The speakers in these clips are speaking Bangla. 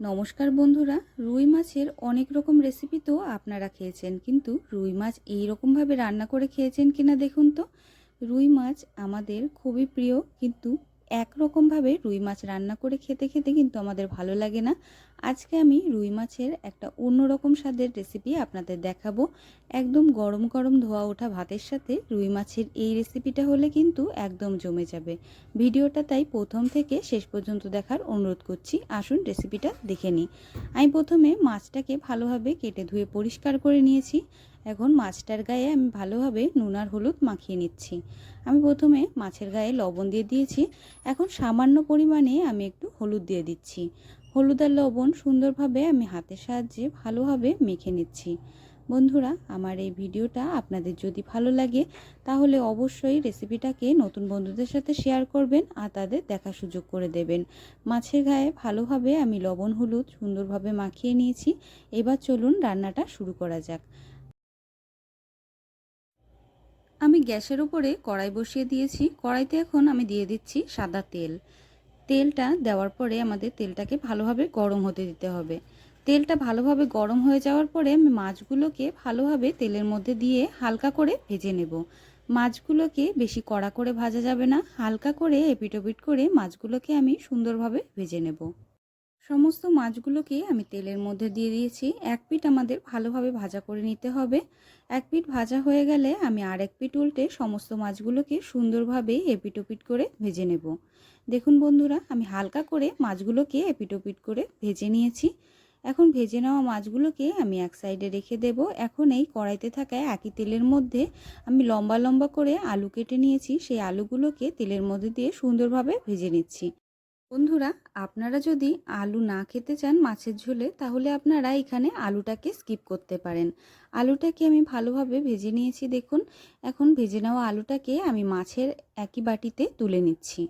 নমস্কার বন্ধুরা, রুই মাছের অনেক রকম রেসিপি তো আপনারা খেয়েছেন, কিন্তু রুই মাছ এই রকমভাবে রান্না করে খেয়েছেন কিনা দেখুন তো। রুই মাছ আমাদের খুবই প্রিয়, কিন্তু একরকমভাবে রুই মাছ রান্না করে খেতে খেতে কিন্তু আমাদের ভালো লাগে না। আজকে আমি রুই মাছের একটা অন্যরকম স্বাদের রেসিপি আপনাদের দেখাবো। একদম গরম গরম ধোয়া ওঠা ভাতের সাথে রুই মাছের এই রেসিপিটা হলে কিন্তু একদম জমে যাবে। ভিডিওটা তাই প্রথম থেকে শেষ পর্যন্ত দেখার অনুরোধ করছি, আসুন রেসিপিটা দেখে নিই। আমি প্রথমে মাছটাকে ভালোভাবে কেটে ধুয়ে পরিষ্কার করে নিয়েছি। এখন মাছটার গায়ে আমি ভালোভাবে নুন আর হলুদ মাখিয়ে নিচ্ছি। আমি প্রথমে মাছের গায়ে লবণ দিয়ে দিয়েছি। এখন সামান্য পরিমাণে আমি একটু হলুদ দিয়ে দিচ্ছি। হলুদ আর লবণ সুন্দরভাবে আমি হাতের সাহায্যে ভালোভাবে মেখে নিচ্ছি। বন্ধুরা, আমার এই ভিডিওটা আপনাদের যদি ভালো লাগে, তাহলে অবশ্যই রেসিপিটাকে নতুন বন্ধুদের সাথে শেয়ার করবেন আর তাদের দেখা সুযোগ করে দেবেন। মাছের গায়ে ভালোভাবে আমি লবণ, হলুদ সুন্দরভাবে মাখিয়ে নিয়েছি। এবার চলুন রান্নাটা শুরু করা যাক। আমি গ্যাসের উপরে কড়াই বসিয়ে দিয়েছি। কড়াইতে এখন আমি দিয়ে দিচ্ছি সাদা তেল। তেলটা দেওয়ার পরে আমাদের তেলটাকে ভালোভাবে গরম হতে দিতে হবে। তেলটা ভালোভাবে গরম হয়ে যাওয়ার পরে আমি মাছগুলোকে ভালোভাবে তেলের মধ্যে দিয়ে হালকা করে ভেজে নেব। মাছগুলোকে বেশি কড়া করে ভাজা যাবে না। হালকা করে এপিটোপিট করে মাছগুলোকে আমি সুন্দরভাবে ভেজে নেব। সমস্ত মাছগুলোকে আমি তেলের মধ্যে দিয়ে দিয়েছি। এক পিঠ আমাদের ভালোভাবে ভাজা করে নিতে হবে। এক পিঠ ভাজা হয়ে গেলে আমি আর এক পিঠ উল্টে সমস্ত মাছগুলোকে সুন্দরভাবে এপিটোপিট করে ভেজে নেব। দেখুন বন্ধুরা, আমি হালকা করে মাছগুলোকে এপিটোপিট করে ভেজে নিয়েছি। এখন ভেজে নেওয়া মাছগুলোকে আমি এক সাইডে রেখে দেব। এখন এই কড়াইতে থাকা একই তেলের মধ্যে আমি লম্বা লম্বা করে আলু কেটে নিয়েছি। সেই আলুগুলোকে তেলের মধ্যে দিয়ে সুন্দরভাবে ভেজে নিচ্ছি। বন্ধুরা, আপনারা যদি আলু না খেতে চান মাছের ঝোলে, তাহলে আপনারা এখানে আলুটাকে স্কিপ করতে পারেন। আলুটাকে আমি ভালোভাবে ভেজে নিয়েছি, দেখুন। এখন ভেজে নেওয়া আলুটাকে আমি মাছের একই বাটিতে তুলে নিচ্ছি।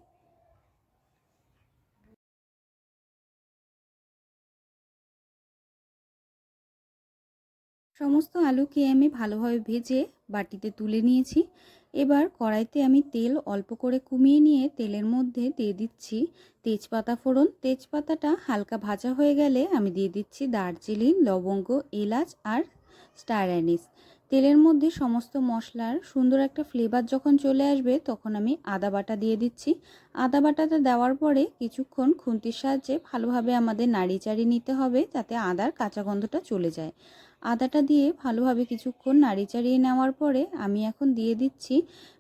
সমস্ত আলুকে আমি ভালোভাবে ভেজে বাটিতে তুলে নিয়েছি। এবার কড়াইতে আমি তেল অল্প করে কমিয়ে নিয়ে তেলের মধ্যে দিয়ে দিচ্ছি তেজপাতা ফোড়ন। তেজপাতাটা হালকা ভাজা হয়ে গেলে আমি দিয়ে দিচ্ছি দার্জিলিং লবঙ্গ, এলাচ আর স্টার অ্যানিস। তেলের মধ্যে সমস্ত মশলার সুন্দর একটা ফ্লেভার যখন চলে আসবে তখন আমি আদা বাটা দিয়ে দিচ্ছি। আদা বাটাটা দেওয়ার পরে কিছুক্ষণ খুন্তির সাহায্যে ভালোভাবে আমাদের নাড়ি চাড়ি নিতে হবে যাতে আদার কাঁচা গন্ধটা চলে যায়। আদাটা দিয়ে ভালোভাবে কিছুক্ষণ নাড়ি চাড়িয়ে নেওয়ার পরে আমি এখন দিয়ে দিচ্ছি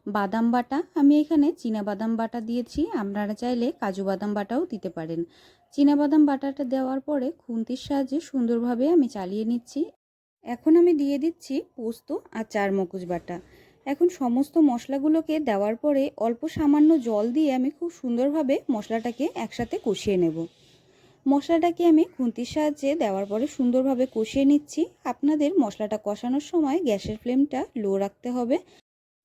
বাদাম বাটা। আমি এখানে চীনা বাদাম বাটা দিয়েছি। আপনারা চাইলে কাজু বাদাম বাটাও দিতে পারেন। চীনা বাদাম বাটাটা দেওয়ার পরে খুন্তির সাহায্যে সুন্দরভাবে আমি চালিয়ে নিচ্ছি। এখন আমি দিয়ে দিচ্ছি পোস্ত আর চার মকুচ বাটা। এখন সমস্ত মশলাগুলোকে দেওয়ার পরে অল্প সামান্য জল দিয়ে আমি খুব সুন্দরভাবে মশলাটাকে একসাথে কষিয়ে নেব। মশলাটাকে আমি খুন্তির সাহায্যে দেওয়ার পরে সুন্দরভাবে কষিয়ে নিচ্ছি। আপনাদের মশলাটা কষানোর সময় গ্যাসের ফ্লেমটা লো রাখতে হবে।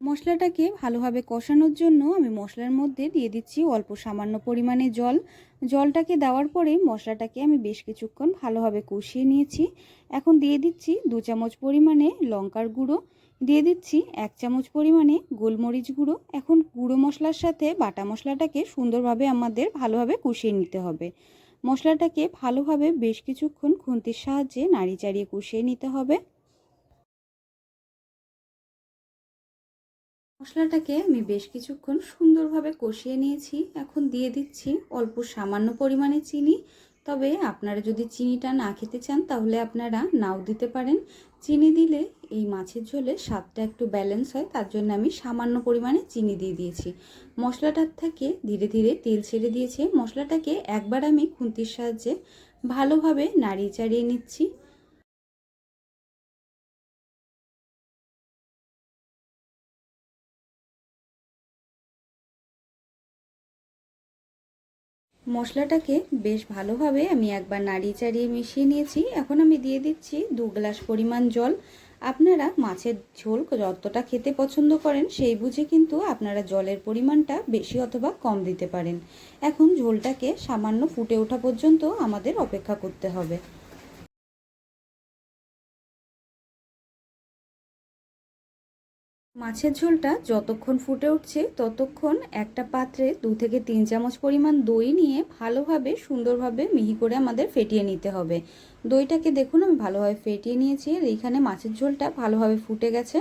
মশলাটাকে ভালোভাবে কষানোর জন্য আমি মশলার মধ্যে দিয়ে দিচ্ছি অল্প সামান্য পরিমাণে জল। জলটাকে দেওয়ার পরে মশলাটাকে আমি বেশ কিছুক্ষণ ভালোভাবে কষিয়ে নিয়েছি। এখন দিয়ে দিচ্ছি দু চামচ পরিমাণে লঙ্কার গুঁড়ো। দিয়ে দিচ্ছি এক চামচ পরিমাণে গোলমরিচ গুঁড়ো। এখন গুঁড়ো মশলার সাথে বাটা মশলাটাকে সুন্দরভাবে আমাদের ভালোভাবে কষিয়ে নিতে হবে। মশলাটাকে ভালোভাবে বেশ কিছুক্ষণ খুন্তির সাহায্যে নাড়ি চাড়িয়ে কষিয়ে নিতে হবে। মশলাটাকে আমি বেশ কিছুক্ষণ সুন্দরভাবে কষিয়ে নিয়েছি। এখন দিয়ে দিচ্ছি অল্প সামান্য পরিমাণে চিনি। তবে আপনারা যদি চিনিটা না খেতে চান, তাহলে আপনারা নাও দিতে পারেন। চিনি দিলে এই মাছের ঝোলে স্বাদটা একটু ব্যালেন্স হয়, তার জন্য আমি সামান্য পরিমাণে চিনি দিয়ে দিয়েছি। মশলাটার থেকে ধীরে ধীরে তেল ছেড়ে দিয়েছে। মশলাটাকে একবার আমি খুন্তির সাহায্যে ভালোভাবে নাড়িয়ে চাড়িয়ে নিচ্ছি। মশলাটাকে বেশ ভালোভাবে আমি একবার নাড়িয়ে চাড়িয়ে মিশিয়ে নিয়েছি। এখন আমি দিয়ে দিচ্ছি দু গ্লাস পরিমাণ জল। আপনারা মাছের ঝোল যতটা খেতে পছন্দ করেন সেই বুঝে কিন্তু আপনারা জলের পরিমাণটা বেশি অথবা কম দিতে পারেন। এখন ঝোলটাকে সামান্য ফুটে ওঠা পর্যন্ত আমাদের অপেক্ষা করতে হবে। মাছের ঝোলটা যতক্ষণ ফুটে উঠছে, ততক্ষণ একটা পাত্রে দু থেকে তিন চামচ পরিমাণ দই নিয়ে ভালোভাবে, সুন্দরভাবে মিহি করে আমাদের ফেটিয়ে নিতে হবে। দইটাকে দেখুন, আমি ভালোভাবে ফেটিয়ে নিয়েছি। এইখানে মাছের ঝোলটা ভালোভাবে ফুটে গেছে।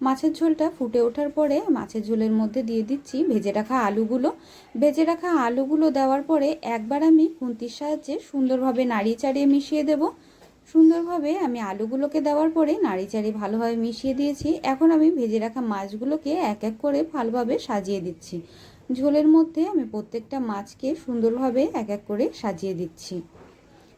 মাছের ঝোলটা ফুটে ওঠার পরে মাছের ঝোলের মধ্যে দিয়ে দিচ্ছি ভেজে রাখা আলুগুলো। ভেজে রাখা আলুগুলো দেওয়ার পরে একবার আমি খুন্তির সাহায্যে সুন্দরভাবে নাড়িয়ে চাড়িয়ে মিশিয়ে দেবো। সুন্দরভাবে আমি আলুগুলোকে দেওয়ার পরে নাড়িচাড়ি ভালোভাবে মিশিয়ে দিয়েছি। এখন আমি ভেজে রাখা মাছগুলোকে এক এক করে ভালোভাবে সাজিয়ে দিচ্ছি। ঝোলের মধ্যে আমি প্রত্যেকটা মাছকে সুন্দরভাবে এক এক করে সাজিয়ে দিচ্ছি।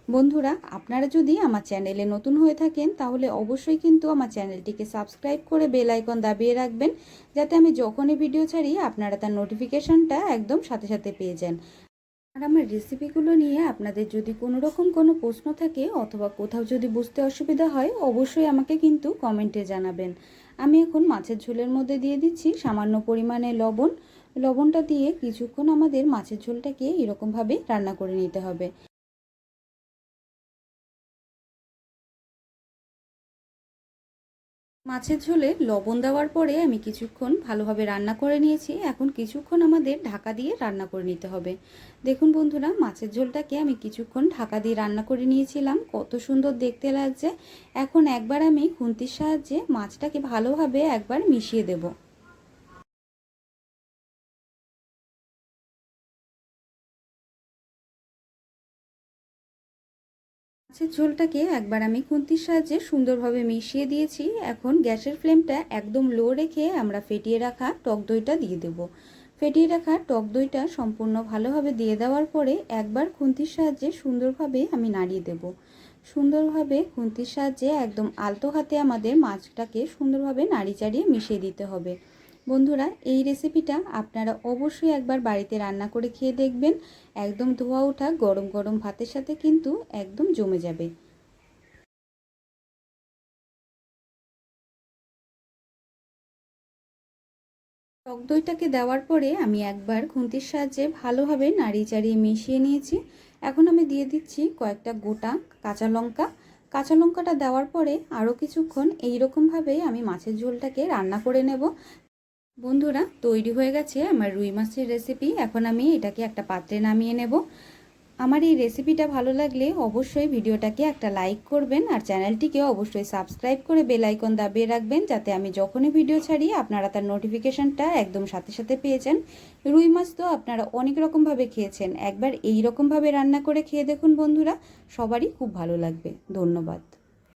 বন্ধুরা, আপনারা যদি আমার চ্যানেলে নতুন হয়ে থাকেন, তাহলে অবশ্যই কিন্তু আমার চ্যানেলটিকে সাবস্ক্রাইব করে বেল আইকন দাবিয়ে রাখবেন, যাতে আমি যখনই ভিডিও ছাড়ি, আপনারা তার নোটিফিকেশানটা একদম সাথে সাথে পেয়ে যান। আর আমার রেসিপিগুলো নিয়ে আপনাদের যদি কোনো রকম কোনো প্রশ্ন থাকে অথবা কোথাও যদি বুঝতে অসুবিধা হয়, অবশ্যই আমাকে কিন্তু কমেন্টে জানাবেন। আমি এখন মাছের ঝোলের মধ্যে দিয়ে দিচ্ছি সামান্য পরিমাণে লবণ। লবণটা দিয়ে কিছুক্ষণ আমাদের মাছের ঝোলটাকে এরকমভাবে রান্না করে নিতে হবে। মাছের ঝোলে লবণ দেওয়ার পরে আমি কিছুক্ষণ ভালোভাবে রান্না করে নিয়েছি। এখন কিছুক্ষণ আমাদের ঢাকা দিয়ে রান্না করে নিতে হবে। দেখুন বন্ধুরা, মাছের ঝোলটাকে আমি কিছুক্ষণ ঢাকা দিয়ে রান্না করে নিয়েছিলাম। কত সুন্দর দেখতে লাগছে। এখন একবার আমি খুন্তির সাহায্যে মাছটাকে ভালোভাবে একবার মিশিয়ে দেবো। মাছের ঝোলটাকে একবার আমি খুন্তির সাহায্যে সুন্দরভাবে মিশিয়ে দিয়েছি। এখন গ্যাসের ফ্লেমটা একদম লো রেখে আমরা ফেটিয়ে রাখা টক দইটা দিয়ে দেব। ফেটিয়ে রাখা টক দইটা সম্পূর্ণ ভালোভাবে দিয়ে দেওয়ার পরে একবার খুন্তির সাহায্যে সুন্দরভাবে আমি নাড়িয়ে দেব। সুন্দরভাবে খুন্তির সাহায্যে একদম আলতো হাতে আমাদের মাছটাকে সুন্দরভাবে নাড়ি চাড়িয়ে মিশিয়ে দিতে হবে। বন্ধুরা, এই রেসিপিটা আপনারা অবশ্যই একবার বাড়িতে রান্না করে খেয়ে দেখবেন। একদম ধোয়া ওঠা গরম গরম ভাতের সাথে কিন্তু একদম জমে যাবে। টক দইটাকে দেওয়ার পরে আমি একবার খুন্তির সাহায্যে ভালোভাবে নাড়িয়ে চাড়িয়ে মিশিয়ে নিয়েছি। এখন আমি দিয়ে দিচ্ছি কয়েকটা গোটা কাঁচা লঙ্কা। কাঁচা লঙ্কাটা দেওয়ার পরে আরও কিছুক্ষণ এইরকমভাবেই আমি মাছের ঝোলটাকে রান্না করে নেব। বন্ধুরা, তৈরি হয়ে গেছে আমার রুই মাছের রেসিপি এখন আমি এটাকে একটা পাত্রে নামিয়ে নেব। আমার এই রেসিপিটা ভালো লাগলে অবশ্যই ভিডিওটাকে একটা লাইক করবেন আর চ্যানেলটিকে অবশ্যই সাবস্ক্রাইব করে বেল আইকন দাবিয়ে রাখবেন যাতে আমি যখনই ভিডিও ছাড়ি আপনারা তার নোটিফিকেশানটা একদম সাথে সাথে পেয়ে যান। রুই মাছ তো আপনারা অনেক রকমভাবে খেয়েছেন। একবার এই রকমভাবে রান্না করে খেয়ে দেখুন বন্ধুরা। সবারই খুব ভালো লাগবে। ধন্যবাদ।